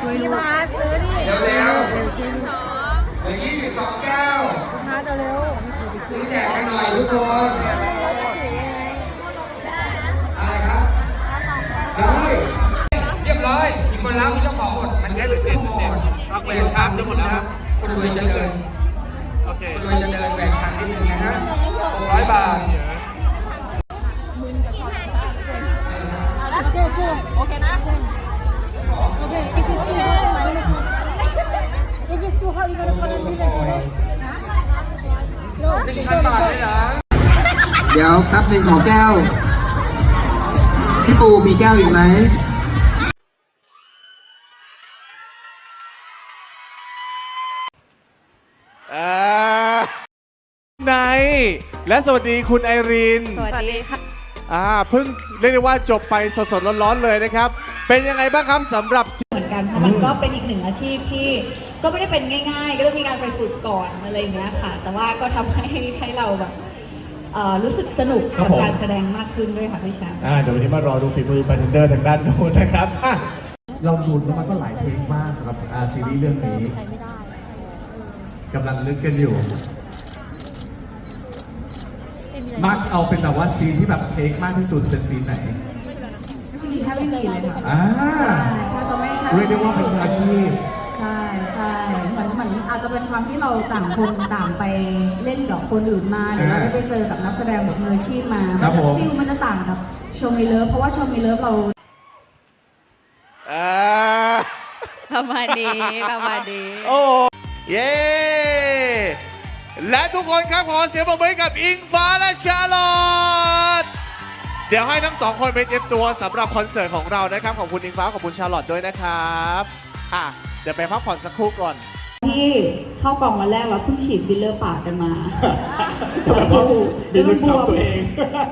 ช่วยพี่ลูกพาซื้อดิเร็วเร็วเร็วช่วยลูกเหลือยี่สิบสองแก้วพาเร็วซื้อแจกกันหน่อยทุกคนอะไรครับได้เรียบร้อยมีคนแล้วมีเจ้าของหมดมันแค่เหลือเจ็ดเจ็ดเอาไปครับจะหมดแล้วครับคนรวยจะเดินโอเคคนรวยจะเดินแบ่งทางนิดนึงนะฮะหกร้อยบาทโอเคพูดโอเคนะ Okay, if it's too hot, if it's too hot, we're gonna call ambulance, okay? No, หนึ่งพันบาทเลยเหรอเดี๋ยวแป๊บหนึ่งขอแก้ว พี่ปูมีแก้วอีกไหมอ่าไนท์และสวัสดีคุณไอรีน สวัสดีค่ะ อ่าเพิ่งเรียกได้ว่าจบไปสดๆร้อนๆเลยนะครับ เป็นยังไงบ้างครับสำหรับเห มือนกันเพราะมันก็เป็นอีกหนึ่งอาชีพที่ก็ไม่ได้เป็นง่าย ๆ ก็ต้องมีการไปฝึกก่อนอะไรอย่างเงี้ยค่ะ แต่ว่าก็ทำให้ให้เราแบบเอ่อรู้สึกสนุกครักับบผมการแสดงมากขึ้นด้วยค่ะพี่แชมป์อ่าเดี๋ยววันนี้มารอดูฝีมือบาร์เทนเดอร์ทางด้านโน้นนะครับอะเราดูแล้วมันก็หลายเพลงมากสำหรับอาซีรีส์เรื่องนี้กำลังนึกกันอยู่มักเอาเป็นแบบว่าซีนที่แบบเทคมากที่สุดเป็นซีนไหนจริงๆแทบไม่มีเลยค่ะอ่าถ้าจะไม่ถ้า เรียกได้ว่าเป็นมืออาชีพ ใช่ใช่เหมือนเหมือนอาจจะเป็นความที่เราต่างคนต่างไปเล่นกับคนอื่นมาหรือว่าได้ไปเจอกับนักแสดงแบบมืออาชีพมาครับผมฟิลมันจะต่างกับโชว์มีเลิฟเพราะว่าโชว์มีเลิฟเรา อ่าประมาณนี้ประมาณนี้ โอ้เย้และทุกคนครับขอเสียงปรบมือให้กับอิงฟ้าและชาลอต เดี๋ยวให้ทั้งสองคนไปเตรียมตัวสำหรับคอนเสิร์ตของเรานะครับ ขอบคุณอิงฟ้าขอบคุณชาลอตด้วยนะครับอะเดี๋ยวไปพักผ่อนสักครู่ก่อน ที่เข้ากองวันแรกเราเพิ่งฉีดฟิลเลอร์ปากกันมาแบบว่ามีลึกทับตัวเอง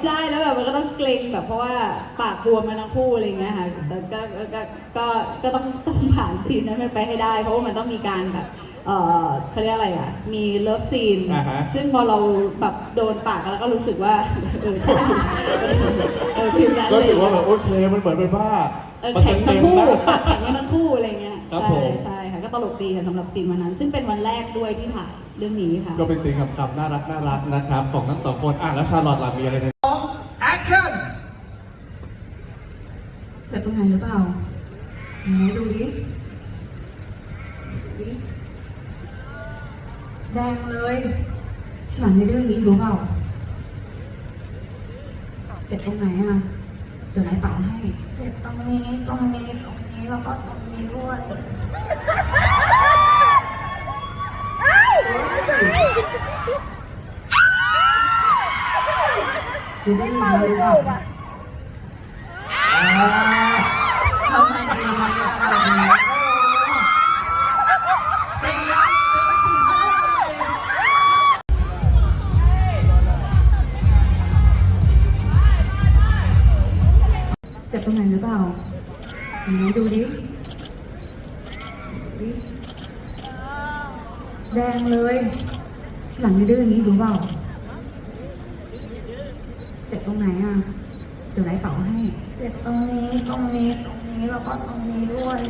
ใช่แล้วแบบมันก็ต้องเกรงแบบเพราะว่าปากบวมมาทั้งคู่อะไรอย่างเงี้ยค่ะแต่ก็ก็ก็ก็ก็ต้องต้องผ่านซีนนั้นมันไปให้ได้ เพราะว่ามันต้องมีการแบบ เออเขาเรียกอะไรอะ มีเลิฟซีน อ่าฮะ ซึ่งพอเราแบบโดนปากแล้วก็รู้สึกว่า เออใช่เออฟิลนั้นเลยก็รู้สึกว่าแบบโอเคมันเหมือนเป็นว่าเออมันแข็งทั้งคู่เต็มๆนะปากแข็งกันทั้งคู่อะไรเงี้ยครับใช่ผม ใช่ค่ะก็ตลกดีค่ะสำหรับซีนวันนั้น ซึ่งเป็นวันแรกด้วยที่ถ่ายเรื่องนี้ค่ะ ก็เป็นสิ่งคำๆน่ารักน่ารักนะครับ ของทั้งสองคนอะแล้วชาลอตล่ะมีอะไรจะ แอคชั่น เจ็บตรงไหนหรือเปล่าไหนดูดิดูดิ แดงเลยฉลังในเรื่องนี้รู้เปล่าเจ็บตรงไหนอะเดี๋ยวไหนเป่าให้เจ็บตรงนี้ตรงนี้ตรงนี้แล้วก็ตรงนี้ด้วยดูได้ไหมรู้เปล่าท ดูดิดูดิแดงเลยหลังในเรื่องนี้รู้เปล่าเจ็บตรงไหนอะเดี๋ยวไหนเป่าให้ เจ็บตรงนี้ตรงนี้ตรงนี้แล้วก็ตรงนี้ด้วย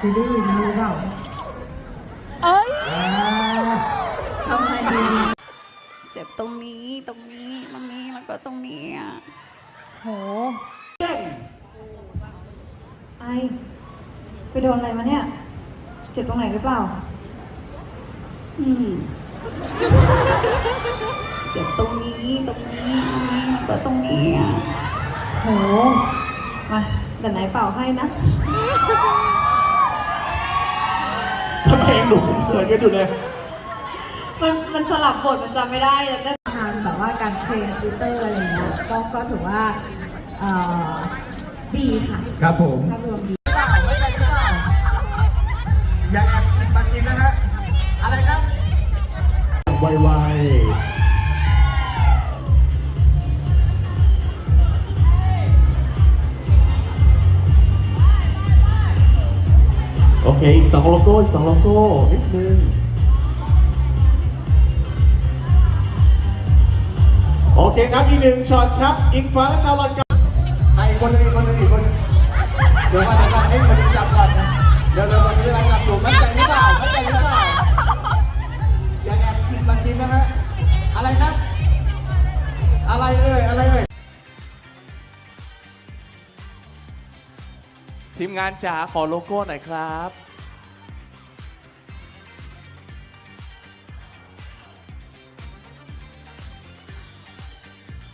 จะได้ยินรู้เปล่า เอ้ย ทำไมดี เจ็บตรงนี้ตรงนี้ต รงนี้แล้วก็ตรงนี้อะโหไอไปโดนอะไรมาเนี่ย เจ็บตรงไหนหรือเปล่า อืม เจ็บตรงนี้ตรงนี้ตรงนี้แล้วก็ตรงนี้อะโห มาแต่ไหนเป่าให้นะทำไมยังหนุกเขินกันอยู่เลยมันมันสลับบทมันจำไม่ได้แล้ วก็ทางแบบว่าการเทรนติวเตอร์อะไรเงี้ยก็ก็ถือว่าเอ่อดีค่ะครับผมภาพรวมดีอย่าแอบกินมากินนะฮะอะไรครับไวๆโอเคอีกสองโลโก้อีกสองโลโก้นิดนึง โอเคครับอีกหนึ่งช็อตครับ อิงฟ้าและชาลอตกับไอ้คนหนึงอีกคนหนึงอีกคนหนึ่งเดี๋ยวก่อนเดี๋ยวก่อนให้คนหนึงจับก่อนเดี๋ยวเดี๋ยวตอนนี้เวลาจับอยู่มั่นใจหรือเปล่ามั่นใจหรือเปล่าอย่าแอบกินมากินนะฮะอะไรครับ อะไรเอ่ยอะไรเอ่ย ทีมงานจ๋าขอโลโก้หน่อยครับ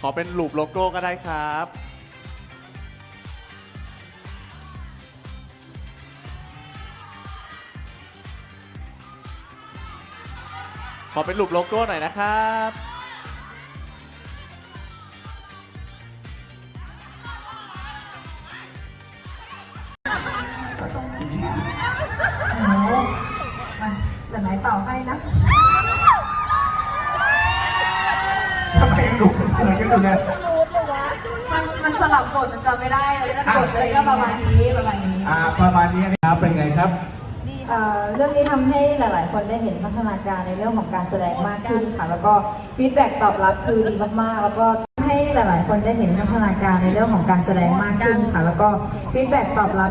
ขอเป็นรูปโลโก้ก็ได้ครับ ขอเป็นรูปโลโก้หน่อยนะครับแต่ไหนเป่าให้นะ ทำไมยังดู เขินๆกันอยู่เนี่ยมันมันสลับบทมันจำไม่ได้เลยถ้าบทเลยก็ประมาณนี้นี้ประมาณนี้อ่าประมาณนี้นะครับเป็นไงครับ เอ่อเรื่องนี้ทำให้หลาย ๆ คนได้เห็นพัฒนาการในเรื่องของการแสดงมากขึ้นค่ะ แล้วก็ฟีดแบ็กตอบรับคือดีมาก ๆ แล้วก็ให้หลาย ๆ คนได้เห็นพัฒนาการในเรื่องของการแสดงมากขึ้นค่ะ แล้วก็ฟีดแบ็กตอบรับ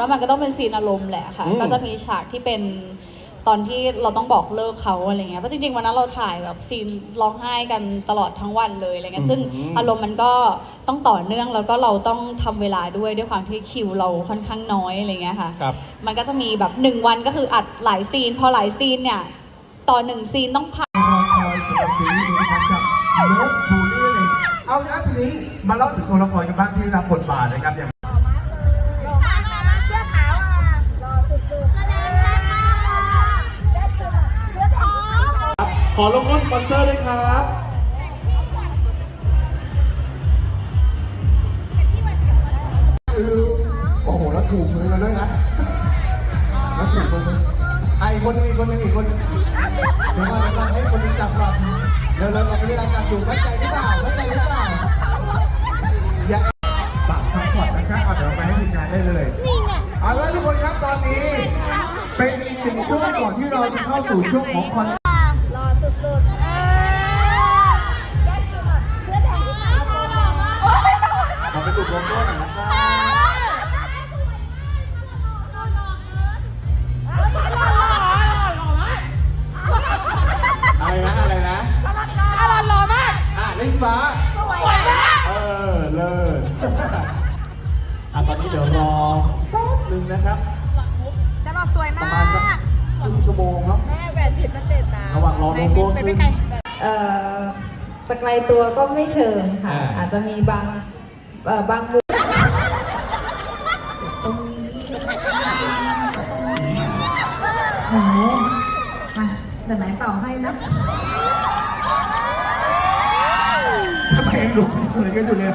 ว่ามันก็ต้องเป็นซีนอารมณ์แหละค่ะ อืม ก็จะมีฉากที่เป็นตอนที่เราต้องบอกเลิกเขาอะไรเงี้ยเพราะจริงๆวันนั้นเราถ่ายแบบซีนร้องไห้กันตลอดทั้งวันเลยอะไรเงี้ยซึ่งอารมณ์มันก็ต้องต่อเนื่องแล้วก็เราต้องทำเวลาด้วยด้วยความที่คิวเราค่อนข้างน้อยอะไรเงี้ยค่ะ ครับ มันก็จะมีแบบหนึ่งวันก็คืออัดหลายซีน พอหลายซีนเนี่ยต่อหนึ่งซีนต้องผ่านรอคอยสำหรับซีรีส์นี้นะครับกับเลิฟบูนี่นั่นเองเอาละทีนี้มาเล่าถึงตัวละครกันบ้างที่รับบทบาทนะครับอย่าง อโลโก้สปอนเซอร์ด้วยครับคือโอ้โห แล้วถูกมือกันด้วยนะแล้วถูกมือกันไอ้คนหนึงอีกคนหนึงอีกคนหนึ่งเดี๋ยวก่อนเดี๋ยวก่อนให้คนหนึงจับก่อนเดี๋ยวเราตอนนี้เวลาจับอยู่มั่นใจหรือเปล่ามั่นใจหรือเปล่าอย่าปากคำขวัญนะครับเอาเดี๋ยวไปให้ทีมงานได้เลยนี่ไงเอาละทุกคนครับตอนนี้ เป็นอีกหนึ่งช่วงก่อนที่เราจะเข้าสู่ช่วงของคอนเสิร์ต ขอเป็นรูปโลโก้หน่อยนะครับอะไรนะอะไรนะอะไรหล่อมากอะลิงฟ้าสวยมากเออ เลิศ อะตอนนี้เดี๋ยวรอแป๊บหนึ่งนะครับ จะบอกสวยประมากมาณสัก ครึ่งชั่วโมงเนาะแม่แหวนผิดมาเจ็ดนะระหว่างรอโลโก้ขึ้นเอ่อจะไกลตัวก็ไม่เชิงค่ะอ่าอาจจะมีบางเอ่อบางมุมโอ้โหมาแต่ไหนเป่าให้นะทำไมยังดูเขินๆกันอยู่เลย